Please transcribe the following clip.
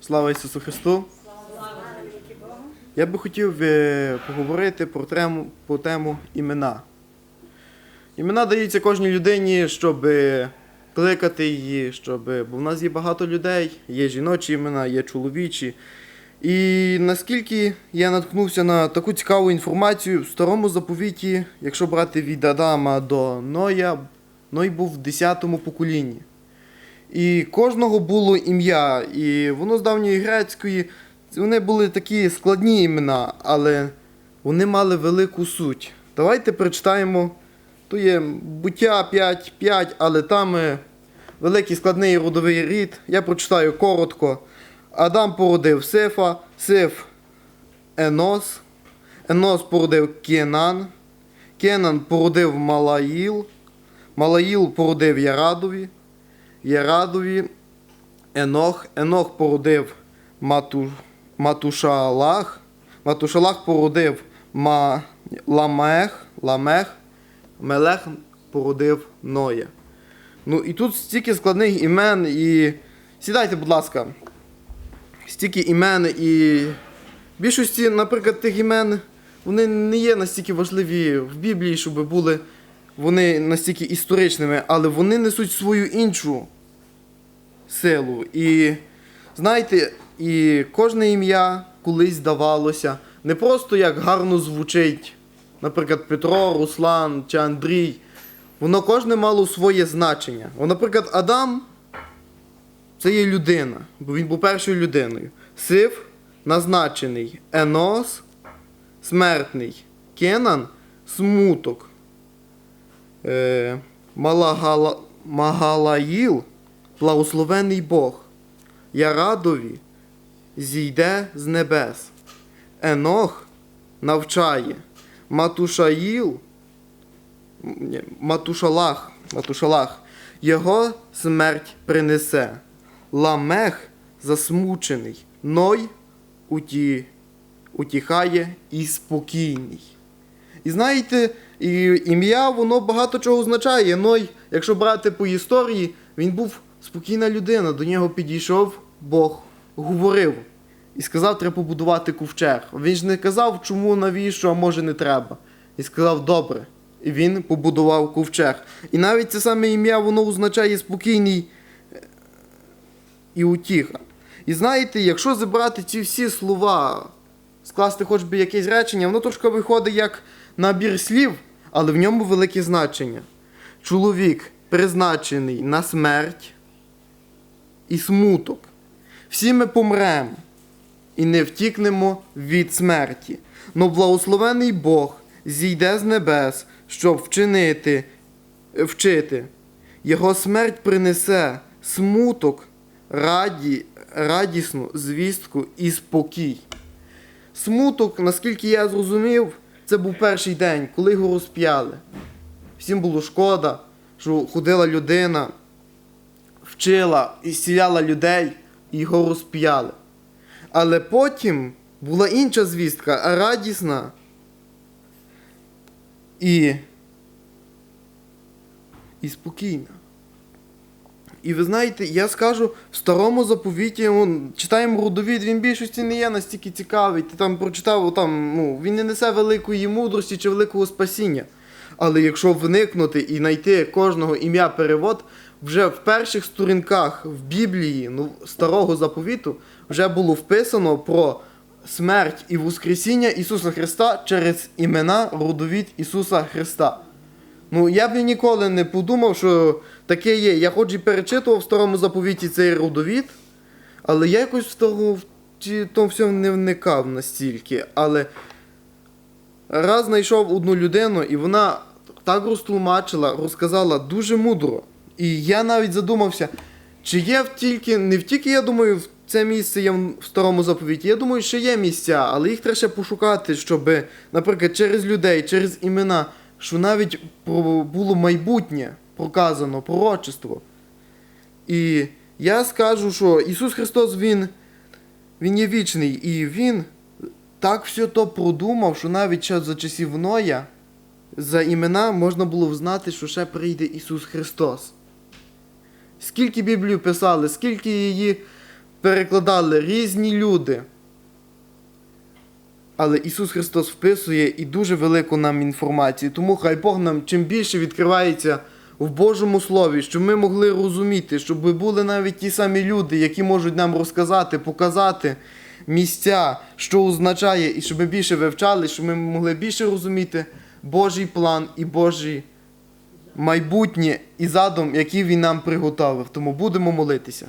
Слава Ісусу Христу! Я би хотів е, поговорити про тему, про тему імена. Імена даються кожній людині, щоб е, кликати її, щоб. е, Бо в нас є багато людей, є жіночі імена, є чоловічі. І наскільки я наткнувся на таку цікаву інформацію, в старому заповіті, якщо брати від Адама до Ноя, Ной був в 10-му поколінні. І кожного було ім'я, і воно з давньої грецької, вони були такі складні імена, але вони мали велику суть. Давайте прочитаємо. То є буття 5, 5, але там е, великий складний родовий рід. Я прочитаю коротко. Адам породив Сифа, Сиф Енос, Енос породив Кенан, Кенан породив Малаїл, Малаїл породив Ярадові, Ярадові Енох, Енох породив Мату, Матушалах, Матушалах породив Ма, Ламех, Ламех, Мелех породив Ноя. Ну і тут стільки складних імен і. Сідайте, будь ласка. Стільки імен і. Більшості, наприклад, тих імен, вони не є настільки важливі в Біблії, щоб були вони настільки історичними, але вони несуть свою іншу силу. І знаєте, і кожне ім'я колись здавалося не просто як гарно звучить, наприклад, Петро, Руслан чи Андрій. Воно кожне мало своє значення. О, наприклад, Адам це є людина, бо він був першою людиною. Сив назначений, Енос смертний, Кенан смуток. Е, Малагала, Магалаїл благословений Бог. Ярадові зійде з небес. Енох навчає. Матушаїл, Матушалах, Матушалах, його смерть принесе. Ламех засмучений, Ной уті, утіхає і спокійний. І знаєте, ім'я воно багато чого означає. Ной, якщо брати по історії, він був спокійна людина. До нього підійшов Бог, говорив і сказав, треба побудувати ковчег. Він ж не казав, чому, навіщо, а може не треба. І сказав, добре. І він побудував ковчег. І навіть це саме ім'я воно означає спокійний е, і утіха. І знаєте, якщо забрати ці всі слова, скласти хоч би якесь речення, воно трошки виходить як набір слів, але в ньому велике значення. Чоловік призначений на смерть і смуток. Всі ми помремо і не втікнемо від смерті. Но благословений Бог зійде з небес, щоб вчинити, вчити. Його смерть принесе смуток, раді, радісну звістку і спокій. Смуток, наскільки я зрозумів, це був перший день, коли його розп'яли. Всім було шкода, що ходила людина, вчила і зціляла людей, його розп'яли. Але потім була інша звістка, радісна. І, і спокійна. І ви знаєте, я скажу, в старому заповіті, он, читаємо родовід, він більшості не є настільки цікавий. Ти там прочитав, там, ну, він не несе великої мудрості чи великого спасіння. Але якщо вникнути і знайти кожного ім'я перевод, вже в перших сторінках в Біблії ну, старого заповіту вже було вписано про смерть і воскресіння Ісуса Христа через імена родовід Ісуса Христа. Ну, я б ніколи не подумав, що таке є. Я хоч і перечитував в старому заповіті цей родовід, але я якось в в тому всьому не вникав настільки. Але раз знайшов одну людину, і вона так розтлумачила, розказала дуже мудро. І я навіть задумався, чи є тільки, не тільки, я думаю, це місце є в старому заповіті. Я думаю, що є місця, але їх треба ще пошукати, щоб, наприклад, через людей, через імена, що навіть було майбутнє проказано, пророчество. І я скажу, що Ісус Христос, Він, Він є вічний, і Він так все то продумав, що навіть ще за часів Ноя за імена можна було взнати, що ще прийде Ісус Христос. Скільки Біблію писали, скільки її перекладали різні люди. Але Ісус Христос вписує і дуже велику нам інформацію. Тому хай Бог нам чим більше відкривається в Божому Слові, щоб ми могли розуміти, щоб були навіть ті самі люди, які можуть нам розказати, показати місця, що означає, і щоб ми більше вивчали, щоб ми могли більше розуміти Божий план і Божий майбутнє і задум, який він нам приготовив. Тому будемо молитися.